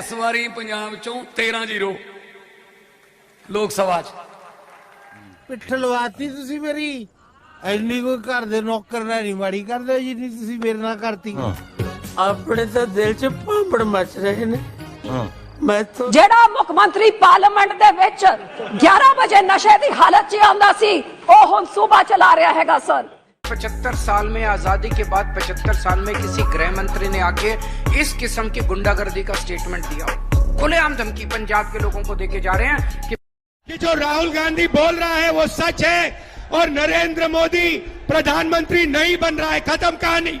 ਇਸ ਵਾਰੀ ਪੰਜਾਬ ਚੋਂ 13-0 ਲੋਕ ਸਭਾ 'ਚ। ਪਿੱਠ ਲਵਾਤੀ ਤੁਸੀਂ ਮੇਰੀ। ਐਨੀ ਕੋਈ ਘਰ ਦੇ ਨੌਕਰ ਨਾਲ ਨਹੀਂ ਮਾੜੀ ਕਰਦੇ ਜਿੰਨੀ ਤੁਸੀਂ ਮੇਰੇ ਨਾਲ ਕਰਤੀ। ਆਪਣੇ ਤਾਂ ਦਿਲ 'ਚ ਭਾਂਬੜ ਮਚ ਰਹੇ ਨੇ। ਮੈਂ ਤਾਂ ਜਿਹੜਾ ਮੁੱਖ ਮੰਤਰੀ ਪਾਰਲੀਮੈਂਟ ਦੇ ਵਿੱਚ 11 ਵਜੇ ਨਸ਼ੇ ਦੀ ਹਾਲਤ 'ਚ ਆਉਂਦਾ ਸੀ ਉਹ ਹੁਣ ਸੂਬਾ ਚਲਾ ਰਿਹਾ ਹੈਗਾ ਸਰ। पचहत्तर साल में आज़ादी के बाद पचहत्तर साल में किसी गृह मंत्री ने आके इस किस्म की गुंडागर्दी का स्टेटमेंट दिया। हो खुलेआम धमकी पंजाब के लोगों को देके जा रहे हैं कि कि जो राहुल गांधी बोल रहा है वो सच है और नरेंद्र मोदी प्रधानमंत्री नहीं बन रहा है। खत्म कहानी।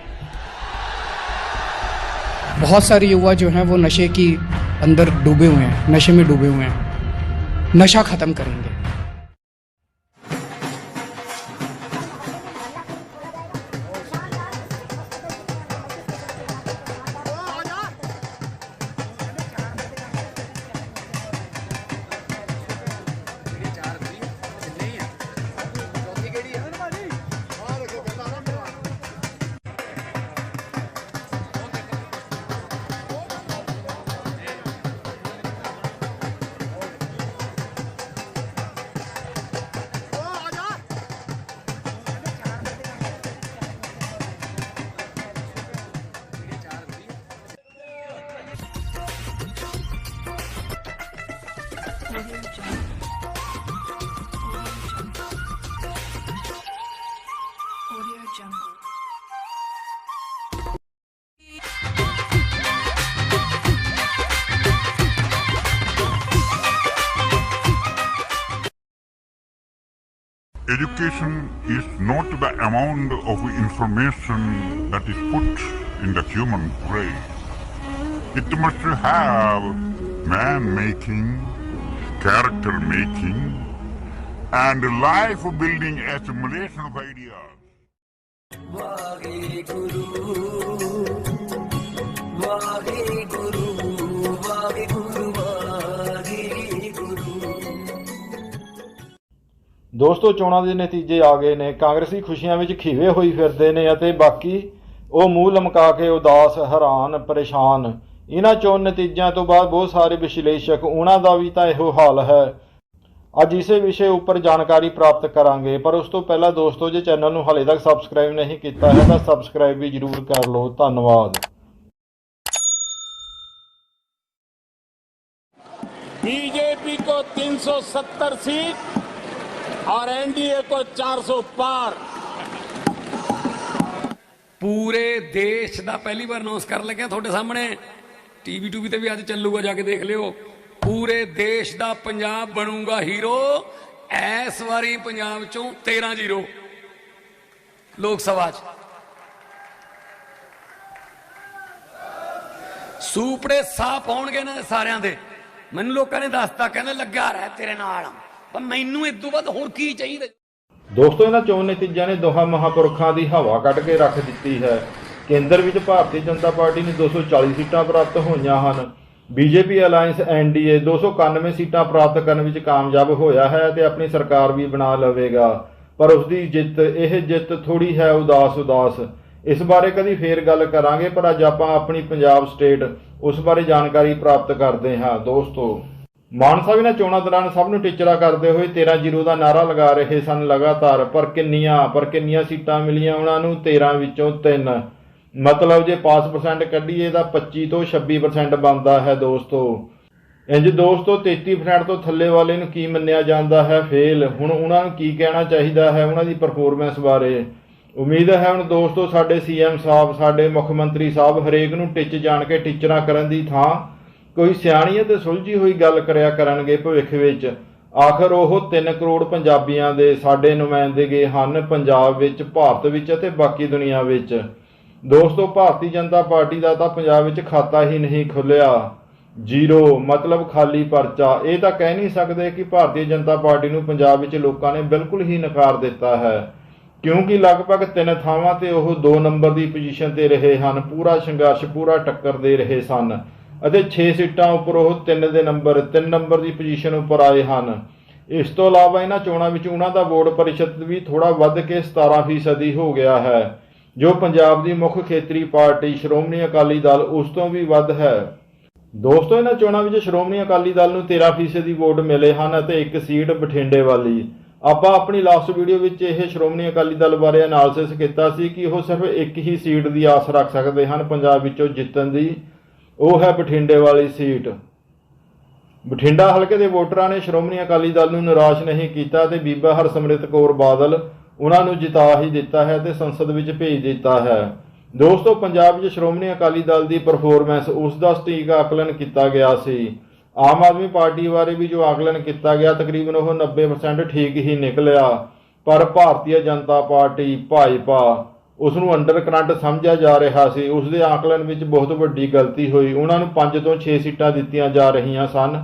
बहुत सारे युवा जो हैं वो नशे की अंदर डूबे हुए हैं नशे में डूबे हुए हैं। नशा खत्म करेंगे। Education is not the amount of information that is put in the human brain. It must have man making, character making, and life building assimilation of ideas. ਦੋਸਤੋ ਚੋਣਾਂ ਦੇ ਨਤੀਜੇ ਆ ਗਏ ਨੇ ਕਾਂਗਰਸੀ ਖੁਸ਼ੀਆਂ ਵਿੱਚ ਖਿਵੇ ਹੋਈ ਫਿਰਦੇ ਨੇ ਅਤੇ ਬਾਕੀ ਉਹ ਮੂੰਹ ਲਮਕਾ ਕੇ ਉਦਾਸ ਹੈਰਾਨ ਪਰੇਸ਼ਾਨ ਇਹਨਾਂ ਚੋਣ ਨਤੀਜਿਆਂ ਤੋਂ ਬਾਅਦ ਬਹੁਤ ਸਾਰੇ ਵਿਸ਼ਲੇਸ਼ਕ ਉਹਨਾਂ ਦਾ ਵੀ ਤਾਂ ਇਹੋ ਹਾਲ ਹੈ ਅੱਜ ਇਸੇ ਵਿਸ਼ੇ ਉੱਪਰ ਜਾਣਕਾਰੀ ਪ੍ਰਾਪਤ ਕਰਾਂਗੇ ਪਰ ਉਸ ਤੋਂ ਪਹਿਲਾਂ ਦੋਸਤੋ ਜੇ ਚੈਨਲ ਨੂੰ ਹਾਲੇ ਤੱਕ ਸਬਸਕ੍ਰਾਈਬ ਨਹੀਂ ਕੀਤਾ ਹੈ ਤਾਂ ਸਬਸਕ੍ਰਾਈਬ ਵੀ ਜਰੂਰ ਕਰ ਲਓ ਧੰਨਵਾਦ बीजेपी को 370 सीट और एनडीए को 400 पार ਪੂਰੇ ਦੇਸ਼ ਦਾ ਪਹਿਲੀ ਵਾਰ ਅਨਾਉਂਸ ਕਰਨ ਲੱਗਿਆ ਤੁਹਾਡੇ ਸਾਹਮਣੇ ਟੀਵੀ ਟੂਵੀ ਤੇ ਵੀ ਅੱਜ ਚੱਲੂਗਾ ਜਾ ਕੇ ਦੇਖ ਲਿਓ ਪੂਰੇ ਦੇਸ਼ ਦਾ ਪੰਜਾਬ ਬਣੂਗਾ ਹੀਰੋ ਇਸ ਵਾਰੀ ਪੰਜਾਬ ਚੋਂ 13-0 ਲੋਕ ਸਭਾ 'ਚ ਸੂਪੜੇ ਸਾਹ ਪਾਉਣਗੇ ਨਾ ਸਾਰਿਆਂ ਦੇ ਮੈਨੂੰ ਲੋਕਾਂ ਨੇ ਦੱਸਤਾ ਕਹਿੰਦੇ ਲੱਗਾ ਰਹਿ ਤੇਰੇ ਨਾਲ ਪਰ ਮੈਨੂੰ ਇਸ ਤੋਂ ਵੱਧ ਹੋਰ ਕੀ ਚਾਹੀਦਾ? ਦੋਸਤੋ, ਇਹਨਾਂ ਚੋਣ ਨਤੀਜਿਆਂ ਨੇ ਦੋਹਾਂ ਮਹਾਪੁਰਖਾਂ ਦੀ ਹਵਾ ਕੱਢ ਕੇ ਰੱਖ ਦਿੱਤੀ ਹੈ। ਕੇਂਦਰ ਵਿੱਚ ਭਾਰਤੀ ਜਨਤਾ ਪਾਰਟੀ ਨੂੰ 240 ਸੀਟਾਂ ਪ੍ਰਾਪਤ ਹੋਈਆਂ ਹਨ। ਬੀਜੇਪੀ ਅਲਾਈਅੰਸ ਐਨਡੀਏ 291 ਸੀਟਾਂ ਪ੍ਰਾਪਤ ਕਰਨ ਵਿੱਚ ਕਾਮਯਾਬ ਹੋਇਆ ਹੈ ਤੇ ਆਪਣੀ ਸਰਕਾਰ ਵੀ ਬਣਾ ਲਵੇਗਾ। ਪਰ ਉਸ ਦੀ ਜਿੱਤ, ਇਹ ਜਿੱਤ ਥੋੜੀ ਹੈ ਉਦਾਸ ਉਦਾਸ। ਇਸ ਬਾਰੇ ਕਦੀ ਫੇਰ ਗੱਲ ਕਰਾਂਗੇ, ਪਰ ਅੱਜ ਆਪਾਂ ਆਪਣੀ ਪੰਜਾਬ ਸਟੇਟ ਉਸ ਬਾਰੇ ਜਾਣਕਾਰੀ ਪ੍ਰਾਪਤ ਕਰਦੇ ਹਾਂ। ਦੋਸਤੋ ਮਾਨਸਾ ਸਾਹਿਬ, ਇਹਨਾਂ ਚੋਣਾਂ ਦੌਰਾਨ ਸਭ ਨੂੰ ਟੀਚਰਾ ਕਰਦੇ ਹੋਏ 13-0 ਦਾ ਨਾਰਾ ਲਗਾ ਰਹੇ ਸਨ ਲਗਾਤਾਰ, ਪਰ ਕਿੰਨੀਆਂ ਪਰ ਕਿੰਨੀਆਂ ਸੀਟਾਂ ਮਿਲੀਆਂ ਉਹਨਾਂ ਨੂੰ? 13 ਵਿੱਚੋਂ 3 ਮਤਲਬ ਜੇ ਪਾਸ ਪਰਸੈਂਟ ਕੱਢੀਏ ਤਾਂ 25 ਤੋਂ 26% ਬਣਦਾ ਹੈ ਦੋਸਤੋ। ਇੰਜ ਦੋਸਤੋ 33% ਤੋਂ ਥੱਲੇ ਵਾਲੇ ਨੂੰ ਕੀ ਮੰਨਿਆ ਜਾਂਦਾ ਹੈ? ਫੇਲ। ਹੁਣ ਉਹਨਾਂ ਨੂੰ ਕੀ ਕਹਿਣਾ ਚਾਹੀਦਾ ਹੈ ਉਹਨਾਂ ਦੀ ਪਰਫਾਰਮੈਂਸ ਬਾਰੇ? ਉਮੀਦ ਹੈ ਹੁਣ ਦੋਸਤੋ, ਸਾਡੇ ਸੀਐਮ ਸਾਹਿਬ, ਸਾਡੇ ਮੁੱਖ ਮੰਤਰੀ ਸਾਹਿਬ ਹਰੇਕ ਨੂੰ ਟਿੱਚ ਜਾਣ ਕੇ ਟੀਚਰਾਂ ਕਰਨ ਦੀ ਥਾਂ ਕੋਈ ਸਿਆਣੀ ਅਤੇ ਸੁਲਝੀ ਹੋਈ ਗੱਲ ਕਰਿਆ ਕਰਨਗੇ ਭਵਿੱਖ ਵਿੱਚ। ਆਖਰ ਉਹ 3 ਕਰੋੜ ਪੰਜਾਬੀਆਂ ਦੇ ਸਾਡੇ ਨੁਮਾਇੰਦੇਗੇ ਹਨ ਪੰਜਾਬ ਵਿੱਚ, ਭਾਰਤ ਵਿੱਚ ਅਤੇ ਬਾਕੀ ਦੁਨੀਆ ਵਿੱਚ। ਦੋਸਤੋ, ਭਾਰਤੀ ਜਨਤਾ ਪਾਰਟੀ ਦਾ ਤਾਂ ਪੰਜਾਬ ਵਿੱਚ ਖਾਤਾ ਹੀ ਨਹੀਂ ਖੁੱਲਿਆ ਜ਼ੀਰੋ, ਮਤਲਬ ਖਾਲੀ ਪਰਚਾ। ਇਹ ਤਾਂ ਕਹਿ ਨਹੀਂ ਸਕਦੇ ਕਿ ਭਾਰਤੀ ਜਨਤਾ ਪਾਰਟੀ ਨੂੰ ਪੰਜਾਬ ਵਿੱਚ ਲੋਕਾਂ ਨੇ ਬਿਲਕੁਲ ਹੀ ਨਕਾਰ ਦਿੱਤਾ ਹੈ। ਕਿਉਂਕਿ ਲਗਭਗ ਤਿੰਨ ਥਾਵਾਂ ਤੇ ਉਹ 2 ਨੰਬਰ ਦੀ ਪੋਜੀਸ਼ਨ ਤੇ ਰਹੇ ਹਨ। ਪੂਰਾ ਸੰਘਰਸ਼, ਪੂਰਾ ਟੱਕਰ ਦੇ ਰਹੇ ਸਨ। ਅਤੇ 6 ਸੀਟਾਂ ਉੱਪਰ ਉਹ 3 ਦੇ ਨੰਬਰ 3 ਨੰਬਰ ਦੀ ਪੋਜੀਸ਼ਨ ਉੱਪਰ ਆਏ ਹਨ। ਇਸ ਤੋਂ ਇਲਾਵਾ ਇਹਨਾਂ ਚੋਣਾਂ ਵਿੱਚ ਉਹਨਾਂ ਦਾ ਵੋਟ ਪ੍ਰਤੀਸ਼ਤ ਵੀ ਥੋੜਾ ਵੱਧ ਕੇ 17% ਹੋ ਗਿਆ ਹੈ, ਜੋ ਪੰਜਾਬ ਦੀ ਮੁੱਖ ਖੇਤਰੀ ਪਾਰਟੀ ਸ਼੍ਰੋਮਣੀ ਅਕਾਲੀ ਦਲ ਉਸ ਤੋਂ ਵੀ ਵੱਧ ਹੈ। ਦੋਸਤੋ, ਇਹਨਾਂ ਚੋਣਾਂ ਵਿੱਚ ਸ਼੍ਰੋਮਣੀ ਅਕਾਲੀ ਦਲ ਨੂੰ 13% ਦੀ ਵੋਟ ਮਿਲੇ ਹਨ ਅਤੇ ਇੱਕ ਸੀਟ ਬਠਿੰਡੇ ਵਾਲੀ। ਆਪਾਂ ਆਪਣੀ ਲਾਸਟ ਵੀਡੀਓ ਵਿੱਚ ਇਹ ਸ਼੍ਰੋਮਣੀ ਅਕਾਲੀ ਦਲ ਬਾਰੇ ਅਨਾਲਿਸਿਸ ਕੀਤਾ ਸੀ ਕਿ ਉਹ ਸਿਰਫ ਇੱਕ ਹੀ ਸੀਟ ਦੀ ਆਸ ਰੱਖ ਸਕਦੇ ਹਨ, ਪੰਜਾਬ ਵਿੱਚੋਂ ਜਿੱਤਣ ਦੀ। ਉਹ ਹੈ ਬਠਿੰਡੇ ਵਾਲੀ ਸੀਟ। ਬਠਿੰਡਾ ਹਲਕੇ ਦੇ ਵੋਟਰਾਂ ਨੇ ਸ਼੍ਰੋਮਣੀ ਅਕਾਲੀ ਦਲ ਨੂੰ ਨਿਰਾਸ਼ ਨਹੀਂ ਕੀਤਾ ਤੇ ਬੀਬਾ ਹਰਸਿਮਰਤ ਕੌਰ ਬਾਦਲ ਉਹਨਾਂ ਨੂੰ ਜਿਤਾ ਹੀ ਦਿੱਤਾ ਹੈ ਤੇ ਸੰਸਦ ਵਿੱਚ ਭੇਜ ਦਿੱਤਾ ਹੈ। ਦੋਸਤੋ, ਪੰਜਾਬ ਵਿੱਚ ਸ਼੍ਰੋਮਣੀ ਅਕਾਲੀ ਦਲ ਦੀ ਪਰਫਾਰਮੈਂਸ ਉਸ ਦਾ ਸਟੀਕ ਆਕਲਨ ਕੀਤਾ ਗਿਆ ਸੀ। ਆਮ ਆਦਮੀ ਪਾਰਟੀ ਬਾਰੇ ਵੀ ਜੋ ਆਕਲਨ ਕੀਤਾ ਗਿਆ, ਤਕਰੀਬਨ ਉਹ 90% ਠੀਕ ਹੀ ਨਿਕਲਿਆ। ਪਰ ਭਾਰਤੀ ਜਨਤਾ ਪਾਰਟੀ ਭਾਜਪਾ ਉਸ ਨੂੰ ਅੰਡਰ ਕਰੰਟ ਸਮਝਿਆ ਜਾ ਰਿਹਾ ਸੀ। ਉਸ ਦੇ ਆਕਲਨ ਵਿੱਚ ਬਹੁਤ ਵੱਡੀ ਗਲਤੀ ਹੋਈ। ਉਹਨਾਂ ਨੂੰ 5 ਤੋਂ 6 ਸੀਟਾਂ ਦਿੱਤੀਆਂ ਜਾ ਰਹੀਆਂ ਸਨ,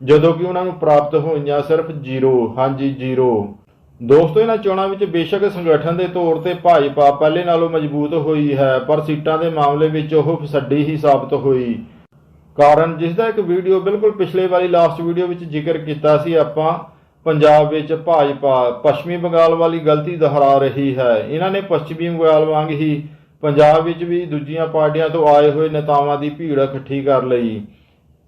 ਜਦੋਂ ਕਿ ਉਹਨਾਂ ਨੂੰ ਪ੍ਰਾਪਤ ਹੋਈਆਂ ਸਿਰਫ 0 ਹਾਂਜੀ 0 ਦੋਸਤੋ, ਇਹਨਾਂ ਚੋਣਾਂ ਵਿੱਚ ਬੇਸ਼ੱਕ ਸੰਗਠਨ ਦੇ ਤੌਰ ਤੇ ਭਾਜਪਾ ਪਹਿਲੇ ਨਾਲੋਂ ਮਜ਼ਬੂਤ ਹੋਈ ਹੈ, ਪਰ ਸੀਟਾਂ ਦੇ ਮਾਮਲੇ ਵਿੱਚ ਉਹ ਫਸੱਡੀ ਹੀ ਸਾਬਤ ਹੋਈ। ਕਾਰਨ ਜਿਸ ਦਾ ਇੱਕ ਵੀਡੀਓ ਬਿਲਕੁਲ ਪਿਛਲੇ ਵਾਲੀ ਲਾਸਟ ਵੀਡੀਓ ਵਿੱਚ ਜ਼ਿਕਰ ਕੀਤਾ ਸੀ, ਆਪਾਂ ਪੰਜਾਬ ਵਿੱਚ ਭਾਜਪਾ ਪੱਛਮੀ ਬੰਗਾਲ ਵਾਲੀ ਗਲਤੀ ਦੁਹਰਾ ਰਹੀ ਹੈ। ਇਹਨਾਂ ਨੇ ਪੱਛਮੀ ਬੰਗਾਲ ਵਾਂਗ ਹੀ ਪੰਜਾਬ ਵਿੱਚ ਵੀ ਦੂਜੀਆਂ ਪਾਰਟੀਆਂ ਤੋਂ ਆਏ ਹੋਏ ਨੇਤਾਵਾਂ ਦੀ ਭੀੜ ਇਕੱਠੀ ਕਰ ਲਈ।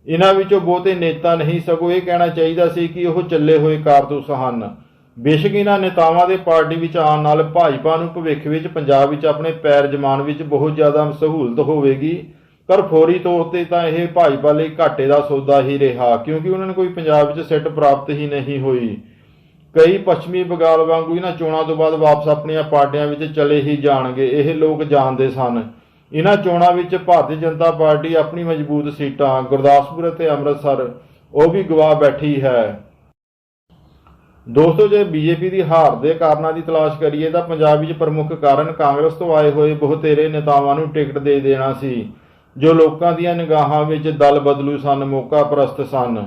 ਇਹਨਾਂ ਵਿੱਚੋਂ ਬਹੁਤੇ ਨੇਤਾ ਨਹੀਂ, ਸਗੋਂ ਇਹ ਕਹਿਣਾ ਚਾਹੀਦਾ ਸੀ ਕਿ ਉਹ ਚੱਲੇ ਹੋਏ ਕਾਰਤੂਸ ਹਨ। ਬੇਸ਼ੱਕ ਇਹਨਾਂ ਨੇਤਾਵਾਂ ਦੇ ਪਾਰਟੀ ਵਿੱਚ ਆਉਣ ਨਾਲ ਭਾਜਪਾ ਨੂੰ ਭਵਿੱਖ ਵਿੱਚ ਪੰਜਾਬ ਵਿੱਚ ਆਪਣੇ ਪੈਰ ਜਮਾਨ ਵਿੱਚ ਬਹੁਤ ਜ਼ਿਆਦਾ ਸਹੂਲਤ ਹੋਵੇਗੀ। ਪਰ ਫੌਰੀ ਤੌਰ ਤੇ ਤਾਂ ਇਹ ਭਾਜਪਾ ਲਈ ਘਾਟੇ ਦਾ ਸੌਦਾ ਹੀ ਰਿਹਾ, ਕਿਉਂਕਿ ਉਹਨਾਂ ਨੂੰ ਕੋਈ ਪੰਜਾਬ ਵਿੱਚ ਸਿੱਟ ਪ੍ਰਾਪਤ ਹੀ ਨਹੀਂ ਹੋਈ। ਕਈ ਪੱਛਮੀ ਬੰਗਾਲ ਵਾਂਗੂ ਇਹਨਾਂ ਚੋਣਾਂ ਤੋਂ ਬਾਅਦ ਵਾਪਸ ਆਪਣੀਆਂ ਪਾਰਟੀਆਂ ਵਿੱਚ ਚਲੇ ਹੀ ਜਾਣਗੇ, ਇਹ ਲੋਕ ਜਾਣਦੇ ਸਨ। ਇਹਨਾਂ ਚੋਣਾਂ ਵਿੱਚ ਭਾਰਤੀ ਜਨਤਾ ਪਾਰਟੀ ਆਪਣੀ ਮਜ਼ਬੂਤ ਸੀਟਾਂ, ਗੁਰਦਾਸਪੁਰ ਅਤੇ ਅੰਮ੍ਰਿਤਸਰ, ਉਹ ਵੀ ਗਵਾ ਬੈਠੀ ਹੈ। ਦੋਸਤੋ, ਜੇ ਬੀਜੇਪੀ ਦੀ ਹਾਰ ਦੇ ਕਾਰਨਾਂ ਦੀ ਤਲਾਸ਼ ਕਰੀਏ ਤਾਂ ਪੰਜਾਬ ਵਿੱਚ ਪ੍ਰਮੁੱਖ ਕਾਰਨ ਕਾਂਗਰਸ ਤੋਂ ਆਏ ਹੋਏ ਬਹੁਤੇਰੇ ਨੇਤਾਵਾਂ ਨੂੰ ਟਿਕਟ ਦੇ ਦੇਣਾ ਸੀ। ਜੋ ਲੋਕਾਂ ਦੀਆਂ ਨਿਗਾਹਾਂ ਵਿੱਚ ਦਲ ਬਦਲੂ ਸਨ, ਮੌਕਾ ਪ੍ਰਸਤ ਸਨ।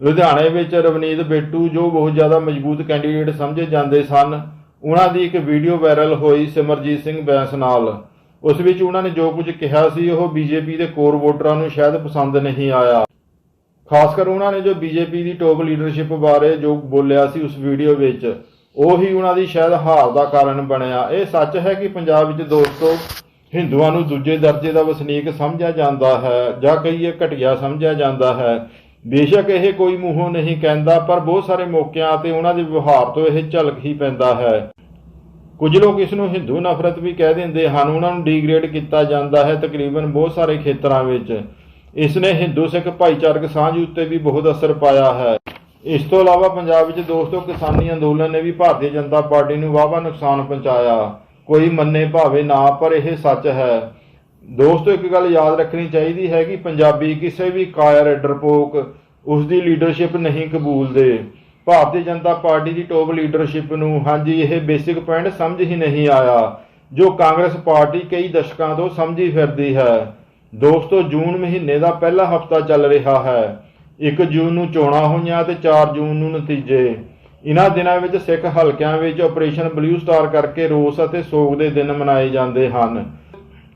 ਲੁਧਿਆਣੇ ਵਿੱਚ ਰਵਨੀਤ ਬੇਟੂ, ਜੋ ਬਹੁਤ ਜ਼ਿਆਦਾ ਮਜ਼ਬੂਤ ਕੈਂਡੀਡੇਟ ਸਮਝੇ ਜਾਂਦੇ ਸਨ, ਉਹਨਾਂ ਦੀ ਇੱਕ ਵੀਡੀਓ ਵਾਇਰਲ ਹੋਈ ਸਿਮਰਜੀਤ ਸਿੰਘ ਬੈਂਸ ਨਾਲ। ਉਸ ਵਿੱਚ ਉਹਨਾਂ ਨੇ ਜੋ ਕੁਝ ਕਿਹਾ ਸੀ, ਉਹ ਬੀਜੇਪੀ ਦੇ ਕੋਰ ਵੋਟਰਾਂ ਨੂੰ ਸ਼ਾਇਦ ਪਸੰਦ ਨਹੀਂ ਆਇਆ। ਖਾਸ ਕਰ ਉਹਨਾਂ ਨੇ ਜੋ ਬੀਜੇਪੀ ਦੀ ਟੌਪ ਲੀਡਰਸ਼ਿਪ ਬਾਰੇ ਜੋ ਬੋਲਿਆ ਸੀ ਉਸ ਵੀਡੀਓ ਵਿੱਚ, ਉਹੀ ਉਹਨਾਂ ਦੀ ਸ਼ਾਇਦ ਹਾਰ ਦਾ ਕਾਰਨ ਬਣਿਆ। ਇਹ ਸੱਚ ਹੈ ਕਿ ਪੰਜਾਬ ਵਿੱਚ ਦੋਸਤੋ ਹਿੰਦੂਆਂ ਨੂੰ ਦੂਜੇ ਦਰਜੇ ਦਾ ਵਸਨੀਕ ਸਮਝਿਆ ਜਾਂਦਾ ਹੈ, ਜਾਂ ਕਹੀਏ ਘਟੀਆ ਸਮਝਿਆ ਜਾਂਦਾ ਹੈ। ਬੇਸ਼ੱਕ ਇਹ ਕੋਈ ਮੂੰਹੋਂ ਨਹੀਂ ਕਹਿੰਦਾ, ਪਰ ਬਹੁਤ ਸਾਰੇ ਮੌਕਿਆਂ ਤੇ ਉਹਨਾਂ ਦੇ ਵਿਵਹਾਰ ਤੋਂ ਇਹ ਝਲਕ ਹੀ ਪੈਂਦਾ ਹੈ। ਕੁਝ ਲੋਕ ਇਸ ਨੂੰ ਹਿੰਦੂ ਨਫ਼ਰਤ ਵੀ ਕਹਿ ਦਿੰਦੇ ਹਨ। ਉਹਨਾਂ ਨੂੰ ਡੀਗ੍ਰੇਡ ਕੀਤਾ ਜਾਂਦਾ ਹੈ ਤਕਰੀਬਨ ਬਹੁਤ ਸਾਰੇ ਖੇਤਰਾਂ ਵਿੱਚ। ਇਸ ਨੇ ਹਿੰਦੂ ਸਿੱਖ ਭਾਈਚਾਰਕ ਸਾਂਝ ਉੱਤੇ ਵੀ ਬਹੁਤ ਅਸਰ ਪਾਇਆ ਹੈ। ਇਸ ਤੋਂ ਇਲਾਵਾ ਪੰਜਾਬ ਵਿੱਚ ਦੋਸਤੋ ਕਿਸਾਨੀ ਅੰਦੋਲਨ ਨੇ ਵੀ ਭਾਰਤੀ ਜਨਤਾ ਪਾਰਟੀ ਨੂੰ ਵਾਹਵਾ ਨੁਕਸਾਨ ਪਹੁੰਚਾਇਆ। ਕੋਈ ਮੰਨੇ ਭਾਵੇਂ ਨਾ, ਪਰ ਇਹ ਸੱਚ ਹੈ। ਦੋਸਤੋ, ਇੱਕ ਗੱਲ ਯਾਦ ਰੱਖਣੀ ਚਾਹੀਦੀ ਹੈ ਕਿ ਪੰਜਾਬੀ ਕਿਸੇ ਵੀ ਕਾਇਰ, ਡਰਪੋਕ ਉਸ ਦੀ ਲੀਡਰਸ਼ਿਪ ਨਹੀਂ ਕਬੂਲਦੇ ਭਾਰਤੀ ਜਨਤਾ ਪਾਰਟੀ ਦੀ ਟੋਪ ਲੀਡਰਸ਼ਿਪ ਨੂੰ, ਹਾਂਜੀ, ਇਹ ਬੇਸਿਕ ਪੁਆਇੰਟ ਸਮਝ ਹੀ ਨਹੀਂ ਆਇਆ, ਜੋ ਕਾਂਗਰਸ ਪਾਰਟੀ ਕਈ ਦਸ਼ਕਾਂ ਤੋਂ ਸਮਝੀ ਫਿਰਦੀ ਹੈ। ਦੋਸਤੋ, ਜੂਨ ਮਹੀਨੇ ਦਾ ਪਹਿਲਾ ਹਫਤਾ ਚੱਲ ਰਿਹਾ ਹੈ। 1 ਜੂਨ ਨੂੰ ਚੋਣਾਂ ਹੋਈਆਂ ਤੇ 4 ਜੂਨ ਨੂੰ ਨਤੀਜੇ। ਇਨ੍ਹਾਂ ਦਿਨਾਂ ਵਿੱਚ ਸਿੱਖ ਹਲਕਿਆਂ ਵਿੱਚ ਆਪਰੇਸ਼ਨ ਬਲੂ ਸਟਾਰ ਕਰਕੇ ਰੋਸ ਅਤੇ ਸੋਗ ਦੇ ਦਿਨ ਮਨਾਏ ਜਾਂਦੇ ਹਨ।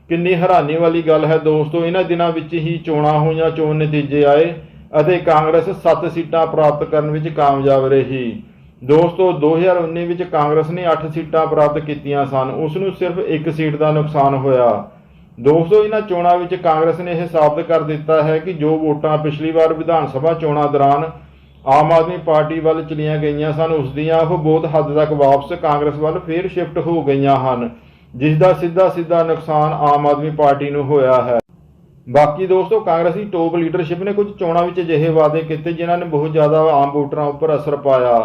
ਕਿੰਨੀ ਹੈਰਾਨੀ ਵਾਲੀ ਗੱਲ ਹੈ ਦੋਸਤੋ ਇਹਨਾਂ ਦਿਨਾਂ ਵਿੱਚ ਹੀ ਚੋਣਾਂ ਹੋਈਆਂ, ਚੋਣ ਨਤੀਜੇ ਆਏ ਅਤੇ ਕਾਂਗਰਸ 7 ਸੀਟਾਂ ਪ੍ਰਾਪਤ ਕਰਨ ਵਿੱਚ ਕਾਮਯਾਬ ਰਹੀ। ਦੋਸਤੋ 2019 ਵਿੱਚ ਕਾਂਗਰਸ ਨੇ 8 ਸੀਟਾਂ ਪ੍ਰਾਪਤ ਕੀਤੀਆਂ ਸਨ। ਉਸ ਨੂੰ ਸਿਰਫ 1 ਸੀਟ ਦਾ ਨੁਕਸਾਨ ਹੋਇਆ। ਦੋਸਤੋ ਇਹਨਾਂ ਚੋਣਾਂ ਵਿੱਚ ਕਾਂਗਰਸ ਨੇ ਇਹ ਸਾਬਤ ਕਰ ਦਿੱਤਾ ਹੈ ਕਿ ਜੋ ਵੋਟਾਂ ਪਿਛਲੀ ਵਾਰ ਵਿਧਾਨ ਸਭਾ ਚੋਣਾਂ ਦੌਰਾਨ ਆਮ ਆਦਮੀ ਪਾਰਟੀ ਵੱਲ ਚਲੀਆਂ ਗਈਆਂ ਸਨ, ਉਸ ਦੀਆਂ ਉਹ ਬਹੁਤ ਹੱਦ ਤੱਕ ਵਾਪਸ ਕਾਂਗਰਸ ਵੱਲ ਫੇਰ ਸ਼ਿਫਟ ਹੋ ਗਈਆਂ ਹਨ, ਜਿਸ ਦਾ ਸਿੱਧਾ ਸਿੱਧਾ ਨੁਕਸਾਨ ਆਮ ਆਦਮੀ ਪਾਰਟੀ ਨੂੰ ਹੋਇਆ ਹੈ। ਬਾਕੀ ਦੋਸਤੋ, ਕਾਂਗਰਸੀ ਟੋਪ ਲੀਡਰਸ਼ਿਪ ਨੇ ਕੁਝ ਚੋਣਾਂ ਵਿੱਚ ਅਜਿਹੇ ਵਾਅਦੇ ਕੀਤੇ ਜਿਨ੍ਹਾਂ ਨੇ ਬਹੁਤ ਜ਼ਿਆਦਾ ਆਮ ਵੋਟਰਾਂ ਉੱਪਰ ਅਸਰ ਪਾਇਆ।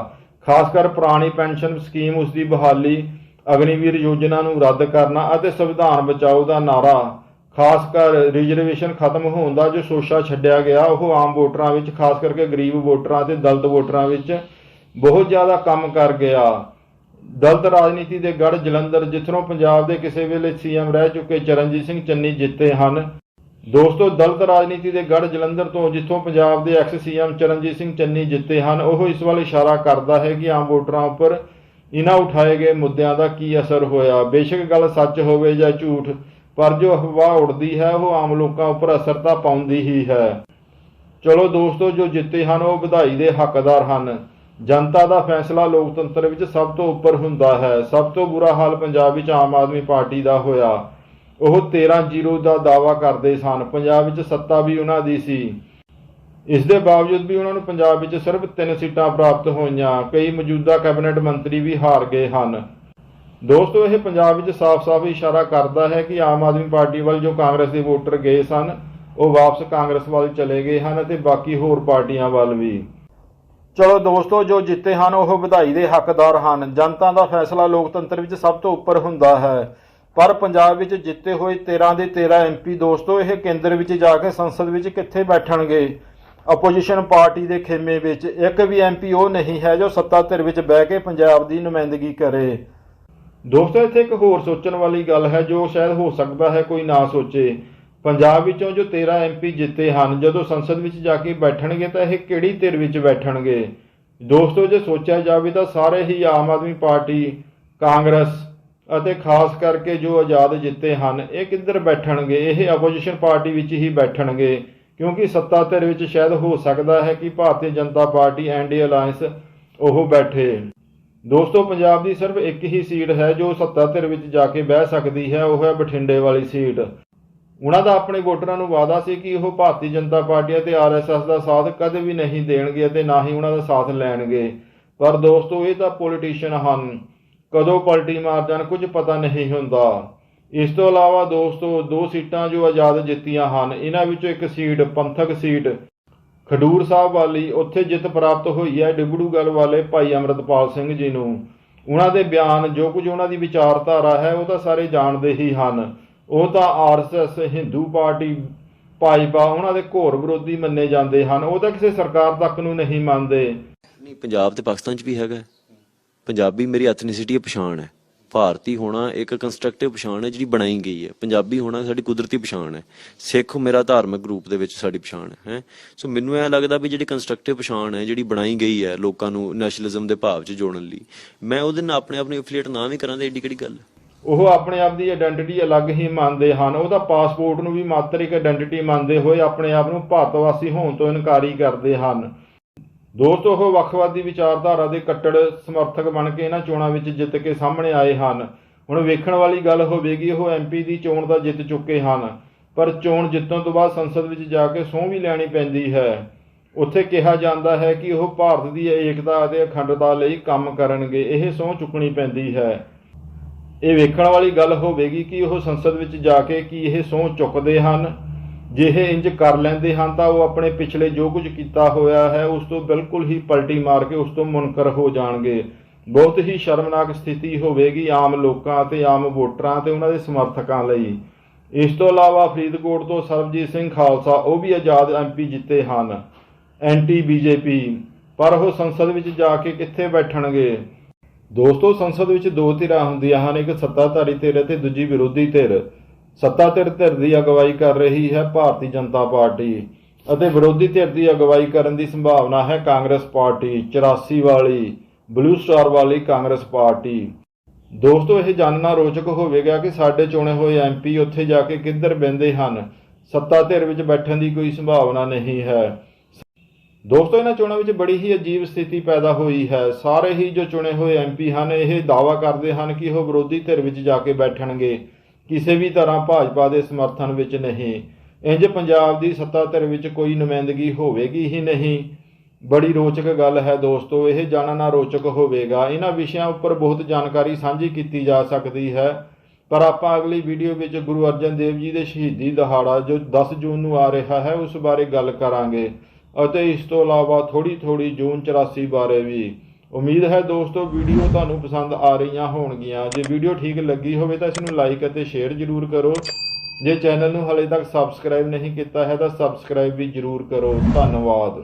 ਖਾਸ ਕਰ ਪੁਰਾਣੀ ਪੈਨਸ਼ਨ ਸਕੀਮ ਉਸ ਦੀ ਬਹਾਲੀ, ਅਗਨੀਵੀਰ ਯੋਜਨਾ ਨੂੰ ਰੱਦ ਕਰਨਾ ਅਤੇ ਸੰਵਿਧਾਨ ਬਚਾਓ ਦਾ ਨਾਰਾ ਖਾਸ ਕਰ ਰਿਜ਼ਰਵੇਸ਼ਨ ਖਤਮ ਹੋਣ ਦਾ ਜੋ ਸੋਸ਼ਾ ਛੱਡਿਆ ਗਿਆ, ਉਹ ਆਮ ਵੋਟਰਾਂ ਵਿੱਚ, ਖਾਸ ਕਰਕੇ ਗਰੀਬ ਵੋਟਰਾਂ ਤੇ ਦਲਤ ਵੋਟਰਾਂ ਵਿੱਚ ਬਹੁਤ ਜ਼ਿਆਦਾ ਕੰਮ ਕਰ ਗਿਆ। ਦਲਤ ਰਾਜਨੀਤੀ ਦੇ ਗੜ ਜਲੰਧਰ, ਜਿੱਥੋਂ ਪੰਜਾਬ ਦੇ ਕਿਸੇ ਵੇਲੇ ਸੀਐਮ ਰਹਿ ਚੁੱਕੇ ਚਰਨਜੀਤ ਸਿੰਘ ਚੰਨੀ ਜਿੱਤੇ ਹਨ। ਦੋਸਤੋ, ਦਲਤ ਰਾਜਨੀਤੀ ਦੇ ਗੜ ਜਲੰਧਰ ਤੋਂ ਜਿੱਥੋਂ ਪੰਜਾਬ ਦੇ ਐਕਸ ਸੀਐਮ ਚਰਨਜੀਤ ਸਿੰਘ ਚੰਨੀ ਜਿੱਤੇ ਹਨ, ਉਹ ਇਸ ਵੱਲ ਇਸ਼ਾਰਾ ਕਰਦਾ ਹੈ ਕਿ ਆਮ ਵੋਟਰਾਂ ਉੱਪਰ ਇਹਨਾਂ ਉਠਾਏ ਗਏ ਮੁੱਦਿਆਂ ਦਾ ਕੀ ਅਸਰ ਹੋਇਆ। ਬੇਸ਼ੱਕ ਗੱਲ ਸੱਚ ਹੋਵੇ ਜਾਂ ਝੂਠ ਪਰ ਜੋ ਅਫਵਾਹ ਉੜਦੀ ਹੈ, ਉਹ ਆਮ ਲੋਕਾਂ ਉੱਪਰ ਅਸਰ ਤਾਂ ਪਾਉਂਦੀ ਹੀ ਹੈ। ਚਲੋ ਦੋਸਤੋ, ਜੋ ਜਿੱਤੇ ਹਨ, ਉਹ ਵਧਾਈ ਦੇ ਹੱਕਦਾਰ ਹਨ। ਜਨਤਾ ਦਾ ਫੈਸਲਾ ਲੋਕਤੰਤਰ ਵਿੱਚ ਸਭ ਤੋਂ ਉੱਪਰ ਹੁੰਦਾ ਹੈ। ਸਭ ਤੋਂ ਬੁਰਾ ਹਾਲ ਪੰਜਾਬ ਵਿੱਚ ਆਮ ਆਦਮੀ ਪਾਰਟੀ ਦਾ ਹੋਇਆ। ਉਹ 13-0 ਦਾ ਦਾਅਵਾ ਕਰਦੇ ਸਨ। ਪੰਜਾਬ ਵਿੱਚ ਸੱਤਾ ਵੀ ਉਹਨਾਂ ਦੀ ਸੀ। ਇਸ ਦੇ ਬਾਵਜੂਦ ਵੀ ਉਹਨਾਂ ਨੂੰ ਪੰਜਾਬ ਵਿੱਚ ਸਿਰਫ 3 ਸੀਟਾਂ ਪ੍ਰਾਪਤ ਹੋਈਆਂ। ਕਈ ਮੌਜੂਦਾ ਕੈਬਨਿਟ ਮੰਤਰੀ ਵੀ ਹਾਰ ਗਏ ਹਨ। ਦੋਸਤੋ, ਇਹ ਪੰਜਾਬ ਵਿੱਚ ਸਾਫ਼-ਸਾਫ਼ ਇਸ਼ਾਰਾ ਕਰਦਾ ਹੈ ਕਿ ਆਮ ਆਦਮੀ ਪਾਰਟੀ ਵੱਲ ਜੋ ਕਾਂਗਰਸ ਦੇ ਵੋਟਰ ਗਏ ਸਨ, ਉਹ ਵਾਪਸ ਕਾਂਗਰਸ ਵੱਲ ਚਲੇ ਗਏ ਹਨ ਅਤੇ ਬਾਕੀ ਹੋਰ ਪਾਰਟੀਆਂ ਵੱਲ ਵੀ। ਚਲੋ ਦੋਸਤੋ, ਜੋ ਜਿੱਤੇ ਹਨ, ਉਹ ਵਧਾਈ ਦੇ ਹੱਕਦਾਰ ਹਨ। ਜਨਤਾ ਦਾ ਫੈਸਲਾ ਲੋਕਤੰਤਰ ਵਿੱਚ ਸਭ ਤੋਂ ਉੱਪਰ ਹੁੰਦਾ ਹੈ। ਪਰ ਪੰਜਾਬ ਵਿੱਚ ਜਿੱਤੇ ਹੋਏ 13 ਦੇ 13 ਐਮਪੀ ਦੋਸਤੋ, ਇਹ ਕੇਂਦਰ ਵਿੱਚ ਜਾ ਕੇ ਸੰਸਦ ਵਿੱਚ ਕਿੱਥੇ ਬੈਠਣਗੇ? ਆਪੋਜੀਸ਼ਨ ਪਾਰਟੀ ਦੇ ਖੇਮੇ ਵਿੱਚ ਇੱਕ ਵੀ ਐਮਪੀ ਉਹ ਨਹੀਂ ਹੈ ਜੋ ਸੱਤਾ ਧਿਰ ਵਿੱਚ ਬਹਿ ਕੇ ਪੰਜਾਬ ਦੀ ਨੁਮਾਇੰਦਗੀ ਕਰੇ। ਦੋਸਤੋ, ਇੱਥੇ ਇੱਕ ਹੋਰ ਸੋਚਣ ਵਾਲੀ ਗੱਲ ਹੈ, ਜੋ ਸ਼ਾਇਦ ਹੋ ਸਕਦਾ ਹੈ ਕੋਈ ਨਾ ਸੋਚੇ। ਪੰਜਾਬ ਵਿੱਚੋਂ ਜੋ 13 ਐਮਪੀ ਜਿੱਤੇ ਹਨ, ਜਦੋਂ ਸੰਸਦ ਵਿੱਚ ਜਾ ਕੇ ਬੈਠਣਗੇ, ਤਾਂ ਇਹ ਕਿਹੜੀ ਧਿਰ ਵਿੱਚ ਬੈਠਣਗੇ? ਦੋਸਤੋ, ਜੇ ਸੋਚਿਆ ਜਾਵੇ ਤਾਂ ਸਾਰੇ ਹੀ ਆਮ ਆਦਮੀ ਪਾਰਟੀ, ਕਾਂਗਰਸ ਅਤੇ ਖਾਸ ਕਰਕੇ ਜੋ ਆਜ਼ਾਦ ਜਿੱਤੇ ਹਨ, ਇਹ ਕਿੱਧਰ ਬੈਠਣਗੇ? ਇਹ ਆਪੋਜੀਸ਼ਨ ਪਾਰਟੀ ਵਿੱਚ ਹੀ ਬੈਠਣਗੇ, ਕਿਉਂਕਿ ਸੱਤਾ ਧਿਰ ਵਿੱਚ ਸ਼ਾਇਦ ਹੋ ਸਕਦਾ ਹੈ ਕਿ Bharatiya Janata party ND alliance ਉਹ ਬੈਠੇ। ਦੋਸਤੋ, ਪੰਜਾਬ ਦੀ ਸਿਰਫ ਇੱਕ ਹੀ ਸੀਟ ਹੈ ਜੋ ਸੱਤਾ ਧਿਰ ਵਿੱਚ ਜਾ ਕੇ ਬਹਿ ਸਕਦੀ ਹੈ, ਉਹ ਹੈ ਬਠਿੰਡੇ ਵਾਲੀ ਸੀਟ। ਉਹਨਾਂ ਦਾ ਆਪਣੇ ਵੋਟਰਾਂ ਨੂੰ ਵਾਅਦਾ ਸੀ ਕਿ ਉਹ ਭਾਰਤੀ ਜਨਤਾ ਪਾਰਟੀ ਅਤੇ ਆਰਐਸਐਸ ਦਾ ਸਾਥ ਕਦੇ ਵੀ ਨਹੀਂ ਦੇਣਗੇ ਅਤੇ ਨਾ ਹੀ ਉਹਨਾਂ ਦਾ ਸਾਥ ਲੈਣਗੇ। ਪਰ ਦੋਸਤੋ, ਇਹ ਤਾਂ ਪੋਲੀਟੀਸ਼ੀਅਨ ਹਨ। ਕਦੋਂ ਪਲਟੀ ਮਾਰ ਜਾਣ, ਕੁਝ ਪਤਾ ਨਹੀਂ ਹੁੰਦਾ। ਇਸ ਤੋਂ ਇਲਾਵਾ ਦੋਸਤੋ, ਦੋ ਸੀਟਾਂ ਜੋ ਆਜ਼ਾਦ ਜਿੱਤੀਆਂ ਹਨ, ਇਹਨਾਂ ਵਿੱਚੋਂ ਇੱਕ ਸੀਟ ਪੰਥਕ ਸੀਟ ਖਡੂਰ ਸਾਹਿਬ ਵਾਲੀ ਉੱਥੇ ਜਿੱਤ ਪ੍ਰਾਪਤ ਹੋਈ ਹੈ ਡਿਬੜੂਗੜ੍ਹ ਵਾਲੇ ਭਾਈ ਅਮਰਤਪਾਲ ਸਿੰਘ ਜੀ ਨੂੰ। ਉਹਨਾਂ ਦੇ ਬਿਆਨ ਜੋ ਕੁਝ ਉਹਨਾਂ ਦੀ ਵਿਚਾਰਧਾਰਾ ਹੈ ਉਹ ਤਾਂ ਸਾਰੇ ਜਾਣਦੇ ਹੀ ਹਨ। ਉਹ ਤਾਂ ਆਰਐਸਐਸ ਹਿੰਦੂ ਪਾਰਟੀ, ਭਾਜਪਾ, ਉਹਨਾਂ ਦੇ ਘੋਰ ਵਿਰੋਧੀ ਮੰਨੇ ਜਾਂਦੇ ਹਨ। ਉਹ ਤਾਂ ਕਿਸੇ ਸਰਕਾਰ ਤੱਕ ਨੂੰ ਨਹੀਂ ਮੰਨਦੇ। ਨਹੀਂ, ਪੰਜਾਬ ਤੇ ਪਾਕਿਸਤਾਨ ਚ ਵੀ ਹੈਗਾ। ਪੰਜਾਬੀ ਮੇਰੀ ਐਥਨੀਸਿਟੀ ਪਛਾਣ ਹੈ। ਭਾਰਤੀ ਹੋਣਾ ਇੱਕ ਕੰਸਟਰਕਟਿਵ ਪਛਾਣ ਹੈ ਜਿਹੜੀ ਬਣਾਈ ਗਈ ਹੈ। ਪੰਜਾਬੀ ਹੋਣਾ ਸਾਡੀ ਕੁਦਰਤੀ ਪਛਾਣ ਹੈ। ਸਿੱਖ ਮੇਰਾ ਧਾਰਮਿਕ ਰੂਪ ਦੇ ਵਿੱਚ ਸਾਡੀ ਪਛਾਣ ਹੈ, ਹੈਂ। ਸੋ ਮੈਨੂੰ ਇਹ ਲੱਗਦਾ ਵੀ ਜਿਹੜੀ ਕੰਸਟਰਕਟਿਵ ਪਛਾਣ ਹੈ, ਜਿਹੜੀ ਬਣਾਈ ਗਈ ਹੈ ਲੋਕਾਂ ਨੂੰ ਨੈਸ਼ਨਲਿਜ਼ਮ ਦੇ ਭਾਵ 'ਚ ਜੋੜਨ ਲਈ, ਮੈਂ ਉਹਦੇ ਨਾਲ ਆਪਣੇ ਆਪ ਨੂੰ ਐਫੀਲੀਏਟ ਨਾ ਵੀ ਕਰਾਂ ਤੇ ਏਡੀ ਕਿਹੜੀ ਗੱਲ? ਉਹ ਆਪਣੇ ਆਪ ਦੀ ਆਇਡੈਂਟੀਟੀ ਅਲੱਗ ਹੀ ਮੰਨਦੇ ਹਨ। ਉਹਦਾ ਪਾਸਪੋਰਟ ਨੂੰ ਵੀ ਮਾਤਰ ਇੱਕ ਆਇਡੈਂਟੀਟੀ ਮੰਨਦੇ ਹੋਏ ਆਪਣੇ ਆਪ ਨੂੰ ਭਾਰਤਵਾਸੀ ਹੋਣ ਤੋਂ ਇਨਕਾਰੀ ਕਰਦੇ ਹਨ। ਦੋਸਤੋ, ਉਹ ਵੱਖਵਾਦੀ ਵਿਚਾਰਧਾਰਾ ਦੇ ਕੱਟੜ ਸਮਰਥਕ ਬਣ ਕੇ ਇਹਨਾਂ ਚੋਣਾਂ ਵਿੱਚ ਜਿੱਤ ਕੇ ਸਾਹਮਣੇ ਆਏ ਹਨ। ਹੁਣ ਵੇਖਣ ਵਾਲੀ ਗੱਲ ਹੋਵੇਗੀ, ਉਹ ਐਮਪੀ ਦੀ ਚੋਣ ਤਾਂ ਜਿੱਤ ਚੁੱਕੇ ਹਨ। ਪਰ ਚੋਣ ਜਿੱਤਣ ਤੋਂ ਬਾਅਦ ਸੰਸਦ ਵਿੱਚ ਜਾ ਕੇ ਸਹੁੰ ਵੀ ਲੈਣੀ ਪੈਂਦੀ ਹੈ। ਉੱਥੇ ਕਿਹਾ ਜਾਂਦਾ ਹੈ ਕਿ ਉਹ ਭਾਰਤ ਦੀ ਏਕਤਾ ਅਤੇ ਅਖੰਡਤਾ ਲਈ ਕੰਮ ਕਰਨਗੇ। ਇਹ ਸਹੁੰ ਚੁੱਕਣੀ ਪੈਂਦੀ ਹੈ। ਇਹ ਵੇਖਣ ਵਾਲੀ ਗੱਲ ਹੋਵੇਗੀ ਕਿ ਉਹ ਸੰਸਦ ਵਿੱਚ ਜਾ ਕੇ ਕੀ ਇਹ ਸਹੁੰ ਚੁੱਕਦੇ ਹਨ। ਜੇ ਇਹ ਇੰਜ ਕਰ ਲੈਂਦੇ ਹਨ ਤਾਂ ਉਹ ਆਪਣੇ ਪਿਛਲੇ ਜੋ ਕੁਝ ਕੀਤਾ ਹੋਇਆ ਹੈ, ਉਸ ਤੋਂ ਬਿਲਕੁਲ ਹੀ ਪਲਟੀ ਮਾਰ ਕੇ ਉਸ ਤੋਂ ਮੁਨਕਰ ਹੋ ਜਾਣਗੇ। ਬਹੁਤ ਹੀ ਸ਼ਰਮਨਾਕ ਸਥਿਤੀ ਹੋਵੇਗੀ ਆਮ ਲੋਕਾਂ ਅਤੇ ਆਮ ਵੋਟਰਾਂ ਤੇ ਉਹਨਾਂ ਦੇ ਸਮਰਥਕਾਂ ਲਈ। ਇਸ ਤੋਂ ਇਲਾਵਾ ਫਰੀਦਕੋਟ ਤੋਂ ਸਰਬਜੀਤ ਸਿੰਘ ਖਾਲਸਾ, ਉਹ ਵੀ ਆਜ਼ਾਦ ਐਮਪੀ ਜਿੱਤੇ ਹਨ ਐਂਟੀ ਬੀਜੇਪੀ ਪਰ ਉਹ ਸੰਸਦ ਵਿੱਚ ਜਾ ਕੇ ਕਿੱਥੇ ਬੈਠਣਗੇ? ਦੋਸਤੋ, ਸੰਸਦ ਵਿੱਚ ਦੋ ਧਿਰਾਂ ਹੁੰਦੀਆਂ ਹਨ, ਇੱਕ ਸੱਤਾਧਾਰੀ ਧਿਰ ਅਤੇ ਦੂਜੀ ਵਿਰੋਧੀ ਧਿਰ। ਸੱਤਾ ਧਿਰ ਧਿਰ ਦੀ ਅਗਵਾਈ ਕਰ ਰਹੀ ਹੈ ਭਾਰਤੀ ਜਨਤਾ ਪਾਰਟੀ ਅਤੇ ਵਿਰੋਧੀ ਧਿਰ ਦੀ ਅਗਵਾਈ ਕਰਨ ਦੀ ਸੰਭਾਵਨਾ ਹੈ ਕਾਂਗਰਸ ਪਾਰਟੀ 84 ਵਾਲੀ, ਬਲੂ ਸਟਾਰ ਵਾਲੀ ਕਾਂਗਰਸ ਪਾਰਟੀ। ਦੋਸਤੋ, ਇਹ ਜਾਣਨਾ ਰੋਚਕ ਹੋਵੇਗਾ ਕਿ ਸਾਡੇ ਚੁਣੇ ਹੋਏ ਐਮਪੀ ਉੱਥੇ ਜਾ ਕੇ ਕਿੱਧਰ ਬਹਿੰਦੇ ਹਨ। ਸੱਤਾ ਧਿਰ ਵਿੱਚ ਬੈਠਣ ਦੀ ਕੋਈ ਸੰਭਾਵਨਾ ਨਹੀਂ ਹੈ। ਦੋਸਤੋ, ਇਹਨਾਂ ਚੋਣਾਂ ਵਿੱਚ ਬੜੀ ਹੀ ਅਜੀਬ ਸਥਿਤੀ ਪੈਦਾ ਹੋਈ ਹੈ। ਸਾਰੇ ਹੀ ਜੋ ਚੁਣੇ ਹੋਏ ਐਮਪੀ ਹਨ, ਇਹ ਦਾਅਵਾ ਕਰਦੇ ਹਨ ਕਿ ਉਹ ਵਿਰੋਧੀ ਧਿਰ ਵਿੱਚ ਜਾ ਕੇ ਬੈਠਣਗੇ। ਕਿਸੇ ਵੀ ਤਰ੍ਹਾਂ ਭਾਜਪਾ ਦੇ ਸਮਰਥਨ ਵਿੱਚ ਨਹੀਂ। ਇੰਜ ਪੰਜਾਬ ਦੀ ਸੱਤਾ ਧਿਰ ਵਿੱਚ ਕੋਈ ਨੁਮਾਇੰਦਗੀ ਹੋਵੇਗੀ ਹੀ ਨਹੀਂ। ਬੜੀ ਰੋਚਕ ਗੱਲ ਹੈ ਦੋਸਤੋ, ਇਹ ਜਾਣਨਾ ਰੋਚਕ ਹੋਵੇਗਾ। ਇਹਨਾਂ ਵਿਸ਼ਿਆਂ ਉੱਪਰ ਬਹੁਤ ਜਾਣਕਾਰੀ ਸਾਂਝੀ ਕੀਤੀ ਜਾ ਸਕਦੀ ਹੈ। ਪਰ ਆਪਾਂ ਅਗਲੀ ਵੀਡੀਓ ਵਿੱਚ ਗੁਰੂ ਅਰਜਨ ਦੇਵ ਜੀ ਦੇ ਸ਼ਹੀਦੀ ਦਿਹਾੜਾ ਜੋ 10 ਜੂਨ ਨੂੰ ਆ ਰਿਹਾ ਹੈ, ਉਸ ਬਾਰੇ ਗੱਲ ਕਰਾਂਗੇ। ਅਤੇ ਇਸ ਤੋਂ ਇਲਾਵਾ ਥੋੜੀ ਥੋੜੀ ਜੂਨ 84 ਬਾਰੇ ਵੀ। ਉਮੀਦ ਹੈ ਦੋਸਤੋ ਵੀਡੀਓ ਤੁਹਾਨੂੰ ਪਸੰਦ ਆ ਰਹੀਆਂ ਹੋਣਗੀਆਂ। ਜੇ ਵੀਡੀਓ ਠੀਕ ਲੱਗੀ ਹੋਵੇ ਤਾਂ ਇਸ ਨੂੰ ਲਾਈਕ ਅਤੇ ਸ਼ੇਅਰ ਜ਼ਰੂਰ ਕਰੋ। ਜੇ ਚੈਨਲ ਨੂੰ ਹਲੇ ਤੱਕ ਸਬਸਕ੍ਰਾਈਬ ਨਹੀਂ ਕੀਤਾ ਹੈ ਤਾਂ ਸਬਸਕ੍ਰਾਈਬ ਵੀ ਜ਼ਰੂਰ ਕਰੋ। ਧੰਨਵਾਦ।